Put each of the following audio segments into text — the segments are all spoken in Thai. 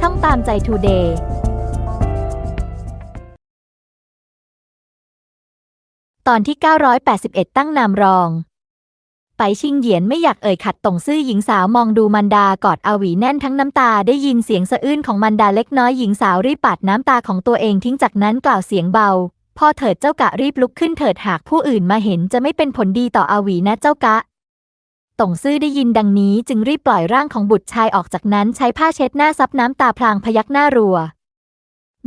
ช่องตามใจทูเดย์ตอนที่ 981 ตั้งนามรอง ไปชิงเหยียนไม่อยากเอ่ยขัดตงซื่อหญิงสาวมองดูมันดากอดอาวีแน่นทั้งน้ำตาได้ยินเสียงสะอื้นของมันดาเล็กน้อยหญิงสาวรีบปัดน้ำตาของตัวเองทิ้งจากนั้นกล่าวเสียงเบาพ่อเถิดเจ้ากะรีบลุกขึ้นเถิดหากผู้อื่นมาเห็นจะไม่เป็นผลดีต่ออาวีนะเจ้ากะ ตงซื่อได้ยินดังนี้จึงรีบปล่อยร่างของบุตรชายออกจากนั้นใช้ผ้าเช็ดหน้าซับน้ำตาพลางพยักหน้ารัว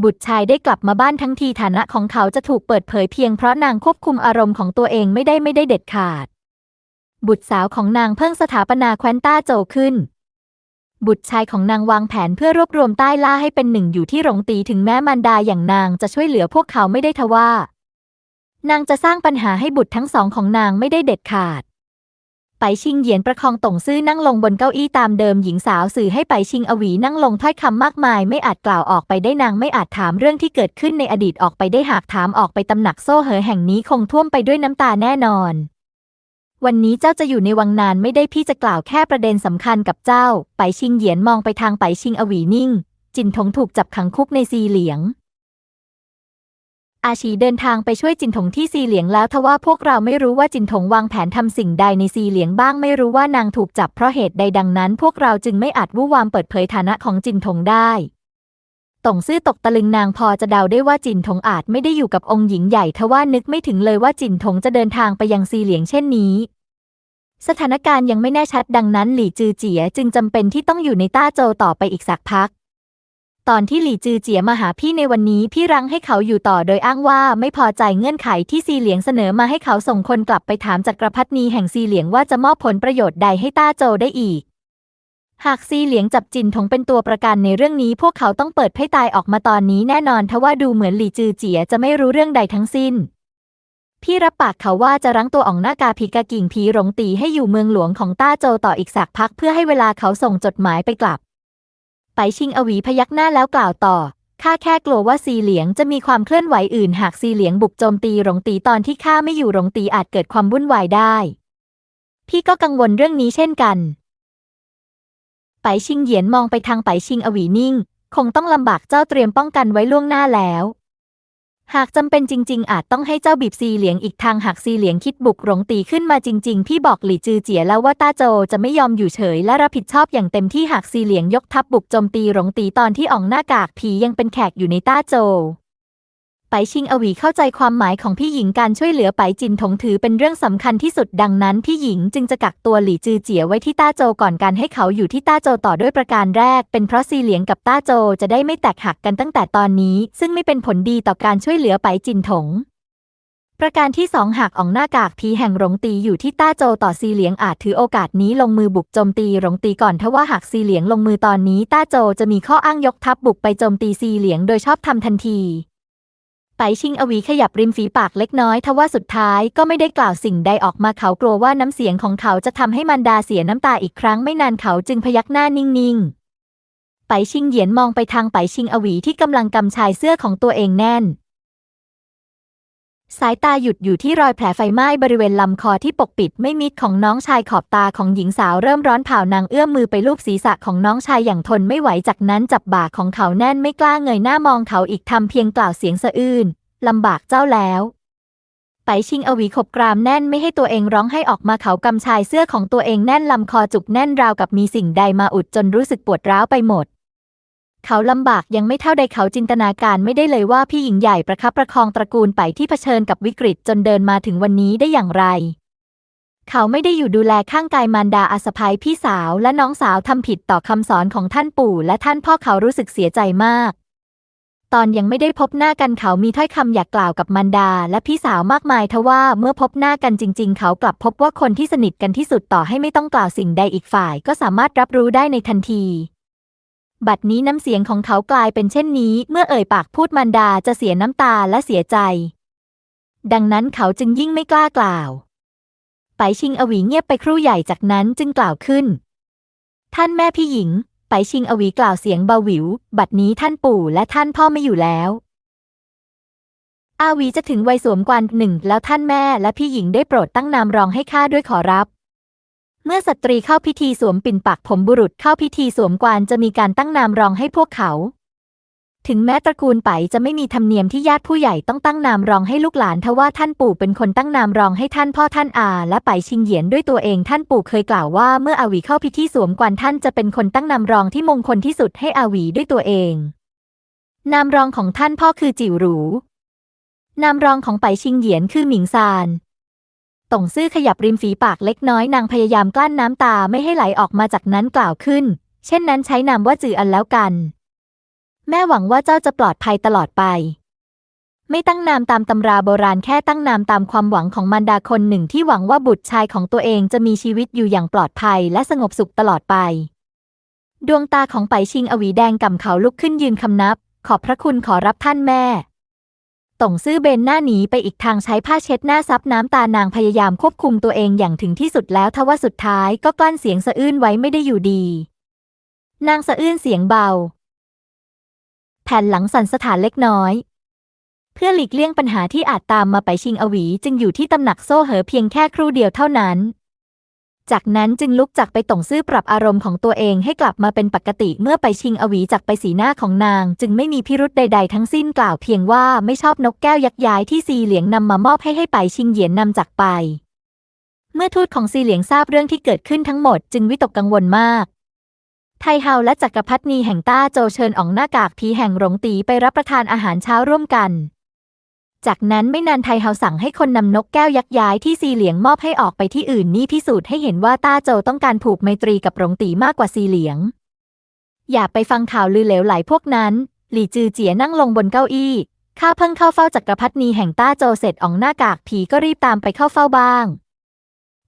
บุตรชายได้กลับมาบ้านทั้งทีฐานะของเขาจะถูกเปิดเผยเพียงเพราะนางควบคุมอารมณ์ของตัวเองไม่ได้ไม่ได้เด็ดขาด บุตรสาวของนางเพิ่งสถาปนาแคว้นต้าโจขึ้น บุตรชายของนางวางแผนเพื่อรวบรวมใต้ล่าให้เป็นหนึ่งอยู่ที่หลงตีถึงแม้มารดาอย่างนางจะช่วยเหลือพวกเขาไม่ได้ทว่านางจะสร้างปัญหาให้บุตรทั้งสองของนางไม่ได้เด็ดขาด ไปชิงเหยียนประคองตงซื่อนั่งลงบนเก้าอี้ตามเดิมหญิงสาวสื่อให้ไปชิงอวีนั่งลงถ้อยคำมากมาย ไม่อาจกล่าวออกไปได้นางไม่อาจถามเรื่องที่เกิดขึ้นในอดีตออกไปได้หากถามออกไปตำหนักโซ่เหอแห่งนี้คงท่วมไปด้วยน้ำตาแน่นอน วันนี้เจ้าจะอยู่ในวังนานไม่ได้พี่จะกล่าวแค่ประเด็นสำคัญกับเจ้า ไปชิงเหยียนมองไปทางไปชิงอวีนิ่ง จินทงถูกจับขังคุกในซีเหลียง อาชีเดินทางไปช่วยจินถงที่ซีเหลียงแล้วทว่าพวกเราไม่รู้ว่าจินถงวางแผนทำสิ่งใดในซีเหลียงบ้างไม่รู้ว่านางถูกจับเพราะเหตุใดดังนั้น พวกเราจึงไม่อาจวู่วามเปิดเผยฐานะของจินถงได้ตงซื่อตกตะลึงนางพอจะเดาได้ว่าจินถงอาจไม่ได้อยู่กับองค์หญิงใหญ่ทว่านึกไม่ถึงเลยว่าจินถงจะเดินทางไปยังซีเหลียงเช่นนี้ สถานการณ์ยังไม่แน่ชัดดังนั้น หลี่จือเจียจึงจำเป็นที่ต้องอยู่ในต้าโจต่อไปอีกสักพัก ตอนที่หลี่จือเจียมาหาพี่ในวันนี้พี่รั้งให้เขาอยู่ต่อโดยอ้างว่าไม่พอใจเงื่อนไขที่ซีเหลียงเสนอมาให้เขาส่งคนกลับไปถามจักรพรรดินีแห่งซีเหลียงว่าจะมอบผลประโยชน์ใดให้ต้าโจได้อีก หากซีเหลียงจับจินถงเป็นตัวประกันในเรื่องนี้ พวกเขาต้องเปิดไพ่ตายออกมาตอนนี้แน่นอนทว่าดูเหมือนหลี่จือเจียจะไม่รู้เรื่องใดทั้งสิ้น พี่รับปากเขาว่าจะรั้งตัวอ่องหน้ากาผีกากิ่งผีหลงตีให้อยู่เมืองหลวงของต้าโจต่ออีกสักพักเพื่อให้เวลาเขาส่งจดหมายไปกลับ ไปชิงอวีพยักหน้าแล้วกล่าวต่อ ข้าแค่กลัวว่าซีเหลียงจะมีความเคลื่อนไหวอื่นหากซีเหลียงบุกโจมตีหลงตีตอนที่ข้าไม่อยู่หลงตีอาจเกิดความวุ่นวายได้ พี่ก็กังวลเรื่องนี้เช่นกัน ไปชิงเหยียนมองไปทางไปชิงอวีนิ่ง คงต้องลำบากเจ้าเตรียมป้องกันไว้ล่วงหน้าแล้ว หากจำเป็นจริง ๆ อาจต้องให้เจ้าบีบซีเหลียงอีกทางหากซีเหลียงคิดบุกหลงตีขึ้นมาจริง ๆ พี่บอกหลี่จือเจียแล้วว่าต้าโจจะไม่ยอมอยู่เฉย และรับผิดชอบอย่างเต็มที่หากซีเหลียงยกทัพบุกโจมตีหลงตีตอนที่อ่องหน้ากากผียังเป็นแขกอยู่ในต้าโจ ไปชิงอวีเข้าใจความหมายของพี่หญิงการช่วยเหลือไปจินถงถือเป็นเรื่องสำคัญที่สุดดังนั้นพี่หญิงจึงจะกักตัวหลี่จือเจียไว้ที่ต้าโจก่อนการให้เขาอยู่ที่ต้าโจต่อด้วยประการแรก เป็นเพราะซีเหลียงกับต้าโจจะได้ไม่แตกหักกันตั้งแต่ตอนนี้ ซึ่งไม่เป็นผลดีต่อการช่วยเหลือไปจินถงประการที่สองหากอ่องหน้ากากผีแห่งหลงตีอยู่ที่ต้าโจต่อซีเหลียงอาจถือโอกาสนี้ลงมือบุกโจมตีหลงตีก่อนทว่าหากซีเหลียงลงมือตอนนี้ ต้าโจจะมีข้ออ้างยกทัพบุกไปโจมตีซีเหลียงโดยชอบทำทันที ไปชิงอวีขยับริมฝีปากเล็กน้อยทว่าสุดท้ายก็ไม่ได้กล่าวสิ่งใดออกมาเขากลัวว่าน้ำเสียงของเขาจะทำให้มันดาเสียน้ำตาอีกครั้งไม่นานเขาจึงพยักหน้านิ่งๆ ไปชิงเหยียนมองไปทางไปชิงอวีที่กำลังกำชายเสื้อของตัวเองแน่น สายตาหยุดอยู่ที่รอยแผลไฟไหม้บริเวณลำคอที่ปกปิดไม่มิดของน้องชายขอบตาของหญิงสาวเริ่มร้อนเผานางเอื้อมมือไปลูบศีรษะของน้องชายอย่างทนไม่ไหวจากนั้นจับบ่าของเขาแน่นไม่กล้าเงยหน้ามองเขาอีกทำเพียงกล่าวเสียงสะอื้นลำบากเจ้าแล้วไปชิงอวีขบกรามแน่นไม่ให้ตัวเองร้องให้ออกมาเขากำชายเสื้อของตัวเองแน่นลำคอจุกแน่นราวกับมีสิ่งใดมาอุดจนรู้สึกปวดร้าวไปหมด เขาลำบากยังไม่เท่าใดเขาจินตนาการไม่ได้เลยว่าพี่หญิงใหญ่ประคับประคองตระกูลไปที่เผชิญกับวิกฤตจนเดินมาถึงวันนี้ได้อย่างไร เขาไม่ได้อยู่ดูแลข้างกายมารดาอาสภัยพี่สาวและน้องสาวทำผิดต่อคำสอนของท่านปู่และท่านพ่อเขารู้สึกเสียใจมาก ตอนยังไม่ได้พบหน้ากันเขามีถ้อยคำอยากกล่าวกับมารดาและพี่สาวมากมายทว่าเมื่อพบหน้ากันจริง ๆ เขากลับพบว่าคนที่สนิทกันที่สุดต่อให้ไม่ต้องกล่าวสิ่งใดอีกฝ่าย ก็สามารถรับรู้ได้ในทันที บัดนี้น้ำเสียงของเขากลายเป็นเช่นนี้ เมื่อเอ่ยปากพูดมารดาจะเสียน้ำตาและเสียใจ ดังนั้นเขาจึงยิ่งไม่กล้ากล่าว ไปชิงอวีเงียบไปครู่ใหญ่จากนั้นจึงกล่าวขึ้น ท่านแม่พี่หญิง ไปชิงอวีกล่าวเสียงเบาหวิว บัดนี้ท่านปู่และท่านพ่อไม่อยู่แล้ว อาวีจะถึงวัยสวมกวันหนึ่งแล้วท่านแม่และพี่หญิงได้โปรดตั้งนามรองให้ข้าด้วยขอรับ เมื่อสตรีเข้าพิธีสวมปิ่นปักผมบุรุษเข้าพิธีสวมกวานจะมีการตั้งนามรองให้พวกเขา ถึงแม้ตระกูลไปจะไม่มีธรรมเนียมที่ญาติผู้ใหญ่ต้องตั้งนามรองให้ลูกหลานทว่าท่านปู่เป็นคนตั้งนามรองให้ท่านพ่อท่านอา และไปชิงเหยียนด้วยตัวเองท่านปู่เคยกล่าวว่าเมื่ออาวีเข้าพิธีสวมกวานท่านจะเป็นคนตั้งนามรองที่มงคลที่สุดให้อาวีด้วยตัวเอง นามรองของท่านพ่อคือจิ๋วหรูนามรองของไปชิงเหยียนคือหมิงซาน ต่งซื่อขยับริมฝีปากเล็กน้อยนางพยายามกลั้นน้ำตาไม่ให้ไหลออกมาจากนั้นกล่าวขึ้น เช่นนั้นใช้นามว่าจืออันแล้วกัน แม่หวังว่าเจ้าจะปลอดภัยตลอดไป ไม่ตั้งนามตามตำราโบราณแค่ตั้งนามตามความหวังของมารดาคนหนึ่งที่หวังว่าบุตรชายของตัวเองจะมีชีวิตอยู่อย่างปลอดภัยและสงบสุขตลอดไป ดวงตาของไปชิงอวีแดงก่ำเขาลุกขึ้นยืนคำนับ ขอบพระคุณขอรับท่านแม่ ต่งซื่อเบนหน้าหนีไปอีกทางใช้ผ้าเช็ดหน้าซับน้ำตานางพยายามควบคุมตัวเองอย่างถึงที่สุดแล้วทว่าสุดท้ายก็กลั้นเสียงสะอื้นไว้ไม่ได้อยู่ดี นางสะอื้นเสียงเบา แผ่นหลังสั่นสถานเล็กน้อย เพื่อหลีกเลี่ยงปัญหาที่อาจตามมาไปชิงอวี จึงอยู่ที่ตำหนักโซ่เหอเพียงแค่ครู่เดียวเท่านั้น จากนั้นจึงลุกจากไปต่งซื่อปรับอารมณ์ของตัวเองให้กลับมาเป็นปกติเมื่อไปชิงอวีจากไปสีหน้าของนาง จึงไม่มีพิรุธใด ๆ ทั้งสิ้นกล่าวเพียงว่าไม่ชอบนกแก้วยักษ์ย้ายที่ซีเหลียงนำมามอบให้ให้ไปชิงเหยียนนำจากไป เมื่อทูตของซีเหลียงทราบเรื่องที่เกิดขึ้นทั้งหมดจึงวิตกกังวลมาก ไทเฮาและจักรพรรดินีแห่งต้าโจเชิญออกหน้ากากผีแห่งหลงตีไปรับประทานอาหารเช้าร่วมกัน จากนั้นไม่นานไทเฮาสั่งให้คนนำนกแก้วยักษ์ย้ายที่ซีเหลียงมอบให้ออกไปที่อื่นนี่พิสูจน์ให้เห็นว่าต้าโจต้องการผูกไมตรีกับหลงตีมากกว่าซีเหลียง อย่าไปฟังข่าวลือเหลวไหลพวกนั้น หลี่จือเจียนั่งลงบนเก้าอี้ข้าเพิ่งเข้าเฝ้าจักรพรรดินีแห่งต้าโจเสร็จออกหน้ากากผีก็รีบตามไปเข้าเฝ้าบ้าง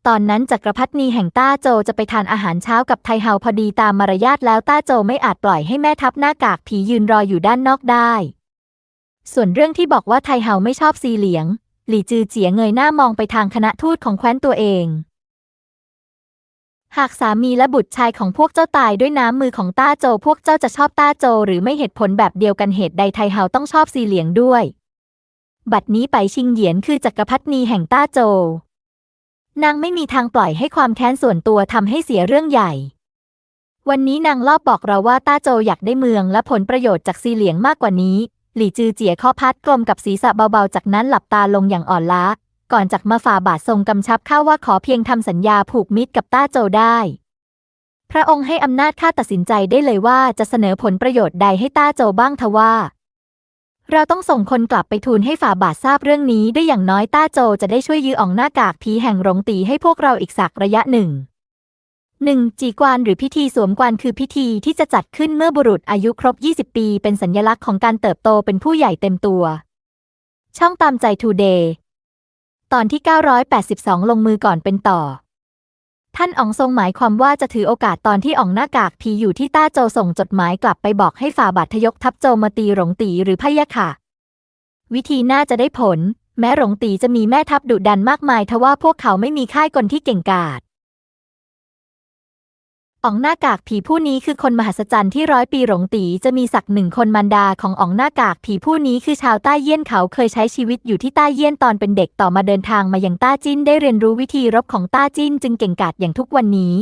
ตอนนั้นจักรพรรดินีแห่งต้าโจจะไปทานอาหารเช้ากับไทเฮาพอดีตามมารยาทแล้วต้าโจไม่อาจปล่อยให้แม่ทัพหน้ากากผียืนรออยู่ด้านนอกได้ ส่วนเรื่องที่บอกว่าไทเฮาไม่ชอบซีเหลียง หลี่จือเจียเงยหน้ามองไปทางคณะทูตของแคว้นตัวเอง หากสามีและบุตรชายของพวกเจ้าตายด้วยน้ำมือของต้าโจ พวกเจ้าจะชอบต้าโจ หรือไม่เหตุผลแบบเดียวกันเหตุใดไทเฮาต้องชอบซีเหลียงด้วย บัดนี้ไปชิงเหยียนคือจักรพรรดินีแห่งต้าโจ นางไม่มีทางปล่อยให้ความแค้นส่วนตัวทำให้เสียเรื่องใหญ่วันนี้นางลอบบอกเราว่าต้าโจอยากได้เมืองและผลประโยชน์จากซีเหลียงมากกว่านี้ หลี่จือเจี๋ยข้อพัดกลมกับศีรษะเบาๆ จากนั้นหลับตาลงอย่างอ่อนล้า ก่อนจากมาฝ่าบาททรงกำชับข้าว่าขอเพียงทำสัญญาผูกมิตรกับต้าโจได้ พระองค์ให้อำนาจข้าตัดสินใจได้เลยว่าจะเสนอผลประโยชน์ใดให้ต้าโจบ้างทว่า เราต้องส่งคนกลับไปทูลให้ฝ่าบาททราบเรื่องนี้ได้อย่างน้อยต้าโจจะได้ช่วยยื้ออองหน้ากากผีแห่งหลงตีให้พวกเราอีกสักระยะหนึ่ง หนึ่งจีกวานหรือพิธีสวมกวานคือพิธีที่จะจัดขึ้นเมื่อบุรุษอายุครบ 20 ปี เป็นสัญลักษณ์ของการเติบโตเป็นผู้ใหญ่เต็มตัว ช่องตามใจทูเดย์ตอนที่ 982 ลงมือก่อนเป็นต่อ ท่านอ๋องทรงหมายความว่าจะถือโอกาสตอนที่อ๋องหน้ากากผีอยู่ที่ต้าโจส่งจดหมายกลับไปบอกให้ฝ่าบาททยกทัพโจมาตีหลงตีหรือพยะค่ะ วิธีน่าจะได้ผล แม้หลงตีจะมีแม่ทัพดุดันมากมายทว่าพวกเขาไม่มีค่ายกลที่เก่งกาจ อ๋องหน้ากากผีผู้นี้คือคนมหัศจรรย์ที่ร้อยปีหลงตีจะมีศักดิ์หนึ่งคนมารดาของอ๋องหน้ากากผีผู้นี้คือชาวใต้เยี่ยนเขาเคยใช้ชีวิตอยู่ที่ใต้เยี่ยนตอนเป็นเด็กต่อมาเดินทางมายังต้าจิ้นได้เรียนรู้วิธีรบของต้าจิ้นจึงเก่งกาจอย่างทุกวันนี้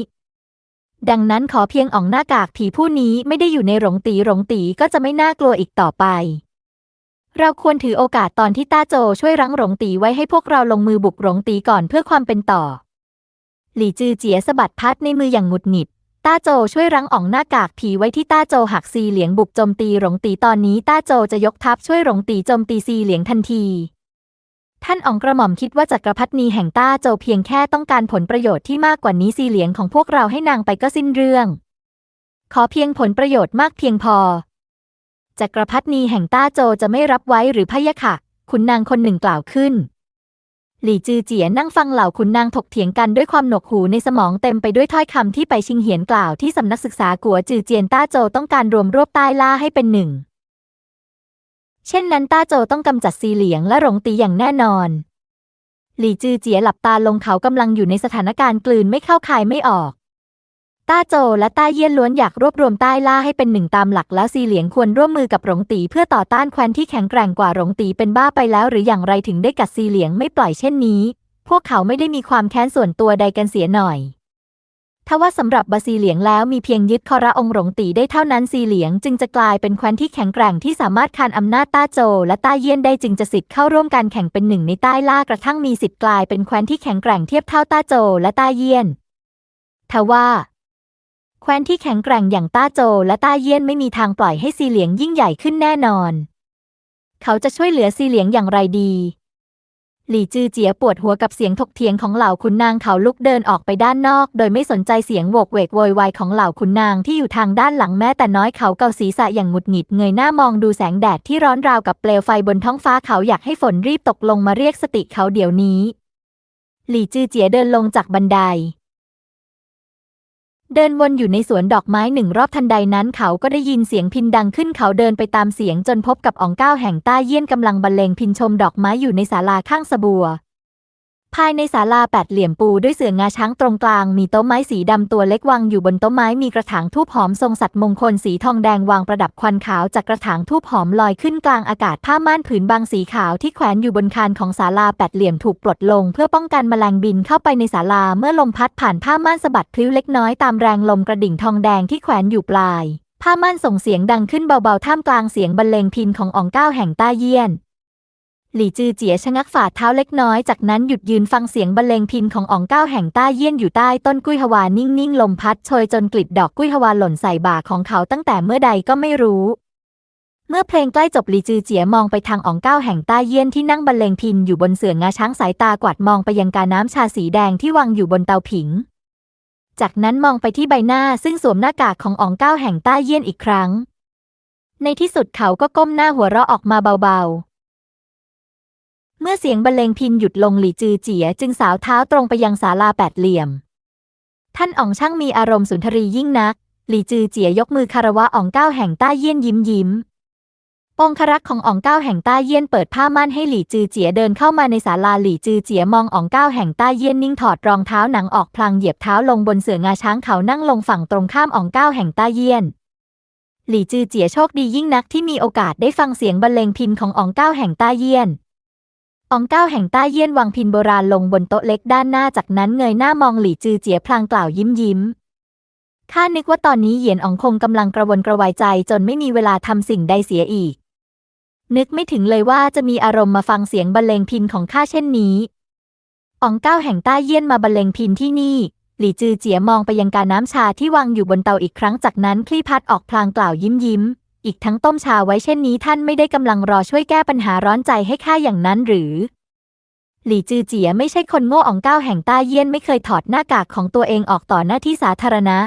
ดังนั้นขอเพียงอ๋องหน้ากากผีผู้นี้ไม่ได้อยู่ในหลงตีหลงตีก็จะไม่น่ากลัวอีกต่อไป เราควรถือโอกาสตอนที่ต้าโจช่วยรั้งหลงตีไว้ให้พวกเราลงมือบุกหลงตีก่อนเพื่อความเป็นต่อ หลี่จือเจียสะบัดพัดในมืออย่างหงุดหงิด ต้าโจช่วยรั้งอ่องหน้ากากผีไว้ที่ต้าโจหักซีเหลียงบุกโจมตีหลงตีตอนนี้ต้าโจจะยกทัพช่วยหลงตีโจมตีซีเหลียงทันที ท่านอ๋องกระหม่อมคิดว่าจักรพรรดินีแห่งต้าโจเพียงแค่ต้องการผลประโยชน์ที่มากกว่านี้ซีเหลียงของพวกเราให้นางไปก็สิ้นเรื่อง ขอเพียงผลประโยชน์มากเพียงพอ จักรพรรดินีแห่งต้าโจจะไม่รับไว้หรือพะยะค่ะขุนนางคนหนึ่งกล่าวขึ้น หลี่จือเจียนั่งฟังเหล่าขุนนางถกเถียงกันด้วยความหนวกหูในสมองเต็มไปด้วยถ้อยคำที่ไปชิงเหียนกล่าวที่สำนักศึกษากัวจือเจียนต้าโจต้องการรวมรวบใต้ล่าให้เป็นหนึ่ง เช่นนั้นต้าโจต้องกำจัดซีเหลียงและหลงตีอย่างแน่นอน หลี่จือเจียหลับตาลงเขากำลังอยู่ในสถานการณ์กลืนไม่เข้าคายไม่ออก ต้าโจและต้าเยี่ยนล้วนอยากรวบรวมใต้ล่าให้เป็นหนึ่งตามหลักแล้วซีเหลียงควรร่วมมือกับหลงตีเพื่อต่อต้านแคว้นที่แข็งแกร่งกว่าหลงตีเป็นบ้าไปแล้วหรืออย่างไรถึงได้กัดซีเหลียงไม่ปล่อยเช่นนี้ พวกเขาไม่ได้มีความแค้นส่วนตัวใดกันเสียหน่อยทว่าสำหรับบาซีเหลียงแล้วมีเพียงยึดคอระองหลงตีได้เท่านั้นซีเหลียงจึงจะกลายเป็นแคว้นที่แข็งแกร่งที่สามารถคานอำนาจต้าโจและต้าเยี่ยนได้จึงจะสิทธิ์เข้าร่วมการแข่งเป็นหนึ่งในใต้ล่ากระทั่งมีสิทธิ์กลายเป็นแคว้นที่แข็งแกร่งเทียบเท่าต้าโจและต้าเยี่ยนทว่า แคว้นที่แข็งแกร่งอย่างต้าโจและต้าเยี่ยนไม่มีทางปล่อยให้ซีเหลียงยิ่งใหญ่ขึ้นแน่นอน เขาจะช่วยเหลือซีเหลียงอย่างไรดี หลี่จือเจียปวดหัวกับเสียงถกเถียงของเหล่าขุนนางเขาลุกเดินออกไปด้านนอก โดยไม่สนใจเสียงโวกเวกโวยวายของเหล่าขุนนางที่อยู่ทางด้านหลังแม้แต่น้อยเขาเกาศีรษะอย่างหงุดหงิดเงยหน้ามองดูแสงแดดที่ร้อนราวกับเปลวไฟบนท้องฟ้าเขาอยากให้ฝนรีบตกลงมาเรียกสติเขาเดี๋ยวนี้ หลี่จือเจียเดินลงจากบันได เดินวนอยู่ในสวนดอกไม้หนึ่งรอบทันใดนั้นเขาก็ได้ยินเสียงพินดังขึ้นเขาเดินไปตามเสียงจนพบกับอองก้าแห่งต้าเยี่ยนกำลังบรรเลงพินชมดอกไม้อยู่ในศาลาข้างสบัว ภายในศาลาแปดเหลี่ยมปูด้วยเสื่องาช้างตรงกลาง มีโต๊ะไม้สีดำตัวเล็กวางอยู่บนโต๊ะไม้มีกระถางทูบหอมทรงสัตว์มงคลสีทองแดงวางประดับควันขาวจากกระถางทูบหอมลอยขึ้นกลางอากาศผ้าม่านผืนบางสีขาวที่แขวนอยู่บนคานของศาลาแปดเหลี่ยมถูกปลดลง เพื่อป้องกันแมลงบินเข้าไปในศาลาเมื่อลมพัดผ่านผ้าม่านสะบัดพลิ้วเล็กน้อยตามแรงลมกระดิ่งทองแดงที่แขวนอยู่ปลายผ้าม่านส่งเสียงดังขึ้นเบาๆท่ามกลางเสียงบรรเลงพินของอองเก้าแห่งต้าเยี่ยน หลี่จือเจียชะงักฝ่าเท้าเล็กน้อย จากนั้นหยุดยืนฟังเสียงบรรเลงพินของอ๋องเก้าแห่งต้าเยี่ยนอยู่ใต้ต้นกุ้ยฮวานิ่งๆ ลมพัดโชยจนกลีบดอกกุ้ยฮวาหล่นใส่บ่าของเขาตั้งแต่เมื่อใดก็ไม่รู้ เมื่อเพลงใกล้จบหลี่จือเจียมองไปทางอ๋องเก้าแห่งต้าเยี่ยนที่นั่งบรรเลงพินอยู่บนเสื่องาช้างสายตากวาดมองไปยังกาน้ำชาสีแดงที่วางอยู่บนเตาผิง จากนั้นมองไปที่ใบหน้าซึ่งสวมหน้ากากของอ๋องเก้าแห่งต้าเยี่ยนอีกครั้ง ในที่สุดเขาก็ก้มหน้าหัวเราะออกมาเบาๆ เมื่อเสียงบรรเลงพินหยุดลงหลี่จือเจียจึงสาวเท้าตรงไปยังศาลาแปดเหลี่ยม ท่านอ๋องช่างมีอารมณ์สุนทรียิ่งนัก หลี่จือเจียยกมือคารวะอ๋องเก้าแห่งต้าเยี่ยนยิ้มยิ้มองครักษ์ของอ๋องเก้าแห่งต้าเยี่ยนเปิดผ้าม่านให้หลี่จือเจียเดินเข้ามาในศาลาหลี่จือเจียมองอ๋องเก้าแห่งต้าเยี่ยนนิ่งถอดรองเท้าหนังออกพลางเหยียบเท้าลงบนเสื่องาช้างเขานั่งลงฝั่งตรงข้ามอ๋องเก้าแห่งต้าเยี่ยน หลี่จือเจียโชคดียิ่งนักที่มีโอกาสได้ฟังเสียงบรรเลงพินของอ๋องเก้าแห่งต้าเยี่ยน องเก้าแห่งใต้เยี่ยนวางพินโบราณลงบนโต๊ะเล็กด้านหน้าจากนั้นเงยหน้ามองหลี่จือเจียพลางกล่าวยิ้มยิ้มข้านึกว่าตอนนี้เหยียนอองคงกำลังกระวนกระวายใจจนไม่มีเวลาทำสิ่งใดเสียอีก นึกไม่ถึงเลยว่าจะมีอารมณ์มาฟังเสียงบรรเลงพินของข้าเช่นนี้อองเก้าแห่งใต้เยี่ยนมาบรรเลงพินที่นี่ หลี่จือเจียมองไปยังกาน้ำชาที่วางอยู่บนเตาอีกครั้งจากนั้นคลี่พัดออกพลางกล่าวยิ้มยิ้ม อีกทั้งต้มชาไว้เช่นนี้ท่านไม่ได้กำลังรอช่วยแก้ปัญหาร้อนใจให้ข้าอย่างนั้นหรือ หลี่จือเจียไม่ใช่คนโง่องก้าวแห่งต้าเยี่ยนไม่เคยถอดหน้ากากของตัวเองออกต่อหน้าที่สาธารณะ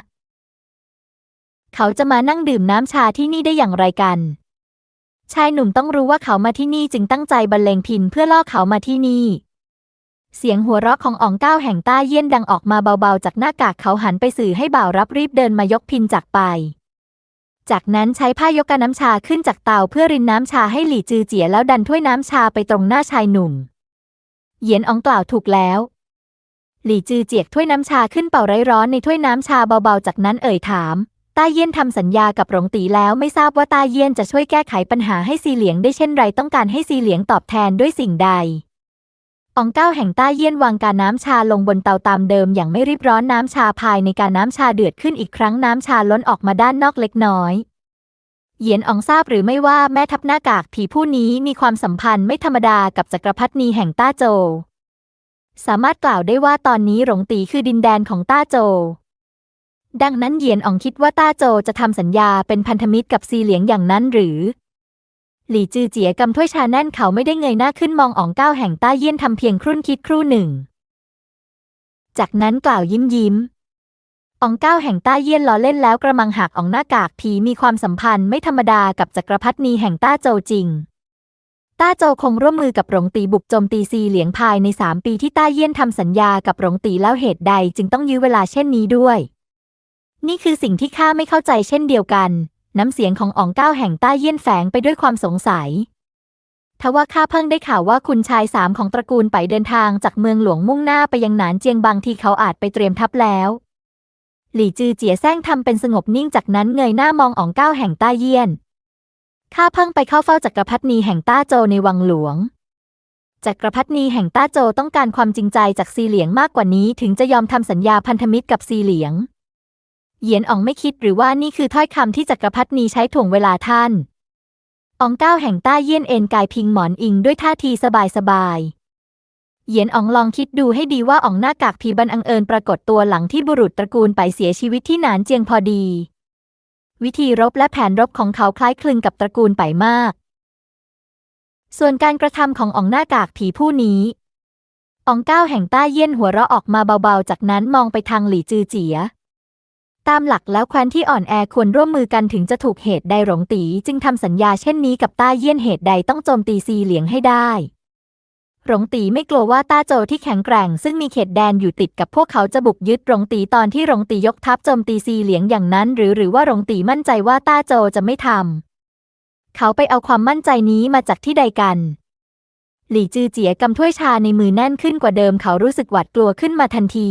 เขาจะมานั่งดื่มน้ำชาที่นี่ได้อย่างไรกัน ชายหนุ่มต้องรู้ว่าเขามาที่นี่จึงตั้งใจบรรเลงพินเพื่อล่อเขามาที่นี่เสียงหัวเราะของอ่องก้าวแห่งต้าเยี่ยนดังออกมาเบาๆ จากหน้ากากเขาหันไปสื่อให้บ่าวรับรีบเดินมายกพินจากไป จากนั้นใช้ผ้ายกกาน้ำชาขึ้นจากเตาเพื่อรินน้ำชาให้หลี่จือเจียแล้วดันถ้วยน้ำชาไปตรงหน้าชายหนุ่ม เหยียนอองกล่าวถูกแล้ว หลี่จือเจียกถ้วยน้ำชาขึ้นเป่าไร้ร้อนในถ้วยน้ำชาเบาๆ จากนั้นเอ่ยถามต้าเยี่ยนทำสัญญากับหลงตีแล้วไม่ทราบว่าต้าเยี่ยนจะช่วยแก้ไขปัญหาให้ซีเหลียงได้เช่นไรต้องการให้ซีเหลียงตอบแทนด้วยสิ่งใด อองเก้าแห่งต้าเยี่ยนวางกาน้ำชาลงบนเตาตามเดิมอย่างไม่รีบร้อนน้ำชาภายในการน้ำชาเดือดขึ้นอีกครั้งน้ำชาล้นออกมาด้านนอกเล็กน้อยเหยียนอองทราบหรือไม่ว่าแม่ทัพหน้ากากผีผู้นี้มีความสัมพันธ์ไม่ธรรมดากับจักรพรรดินีแห่งต้าโจ สามารถกล่าวได้ว่าตอนนี้หลงตีคือดินแดนของต้าโจ ดังนั้นเหยียนอองคิดว่าต้าโจจะทำสัญญาเป็นพันธมิตรกับซีเหลียงอย่างนั้นหรือ หลี่จือเจียกำถ้วยชาแน่นเขาไม่ได้เงยหน้าขึ้นมองอ๋องก้าวแห่งต้าเยี่ยนทำเพียงครุ่นคิดครู่หนึ่ง จากนั้นกล่าวยิ้มยิ้มอ๋องก้าแห่งต้าเยี่ยนล้อเล่นแล้วกระมังหักอ๋องหน้ากากผีมีความสัมพันธ์ไม่ธรรมดากับจักรพรรดินีแห่งต้าโจวจริง ต้าโจวคงร่วมมือกับหลงตีบุกโจมตีซีเหลียงภายในสามปีที่ต้าเยี่ยนทำสัญญากับหลงตีแล้วเหตุใดจึงต้องยื้อเวลาเช่นนี้ด้วย นี่คือสิ่งที่ข้าไม่เข้าใจเช่นเดียวกัน น้ำเสียงของอ๋องก้าแห่งต้าเยี่ยนแฝงไปด้วยความสงสัย ทว่าข้าเพิ่งได้ข่าวว่าคุณชายสามของตระกูลไปเดินทางจากเมืองหลวงมุ่งหน้าไปยังหนานเจียงบางที่เขาอาจไปเตรียมทัพแล้ว หลี่จือเจียแซงทำเป็นสงบนิ่งจากนั้นเงยหน้ามองอ๋องก้าแห่งต้าเยี่ยน ข้าเพิ่งไปเข้าเฝ้าจักรพรรดินีแห่งต้าโจในวังหลวงจักรพรรดินีแห่งต้าโจต้องการความจริงใจจากซีเหลียงมากกว่านี้ถึงจะยอมทำสัญญาพันธมิตรกับซีเหลียง เหยียนอ๋องไม่คิดหรือว่านี่คือถ้อยคำที่จักรพรรดินีใช้ถ่วงเวลาท่านอองก้าวแห่งต้าเยี่ยนเอ็นกายพิงหมอนอิงด้วยท่าทีสบายๆเหยียนอ๋องลองคิดดูให้ดีว่าอ๋องหน้ากากผีบันอังเอิญปรากฏตัวหลังที่บุรุษตระกูลไปเสียชีวิตที่หนานเจียงพอดี วิธีรบและแผนรบของเขาคล้ายคลึงกับตระกูลไปมาก ส่วนการกระทำของอ๋องหน้ากากผีผู้นี้อ๋องก้าวแห่งต้าเยี่ยนหัวเราะออกมาเบาๆ จากนั้นมองไปทางหลี่จือเจีย ตามหลักแล้วแคว้นที่อ่อนแอควรร่วมมือกันถึงจะถูกเหตุใดหลงตี จึงทำสัญญาเช่นนี้กับต้าเยี่ยนเหตุใดต้องโจมตีซีเหลียงให้ได้หลงตีไม่กลัวว่าต้าโจที่แข็งแกร่ง ซึ่งมีเขตแดนอยู่ติดกับพวกเขาจะบุกยึดหลงตีตอนที่หลงตียกทัพโจมตีซีเหลียงอย่างนั้น หรือหรือว่าหลงตีมั่นใจว่าต้าโจจะไม่ทำเขาไปเอาความมั่นใจนี้มาจากที่ใดกัน หลี่จือเจียกำถ้วยชาในมือแน่นขึ้นกว่าเดิมเขารู้สึกหวาดกลัวขึ้นมาทันที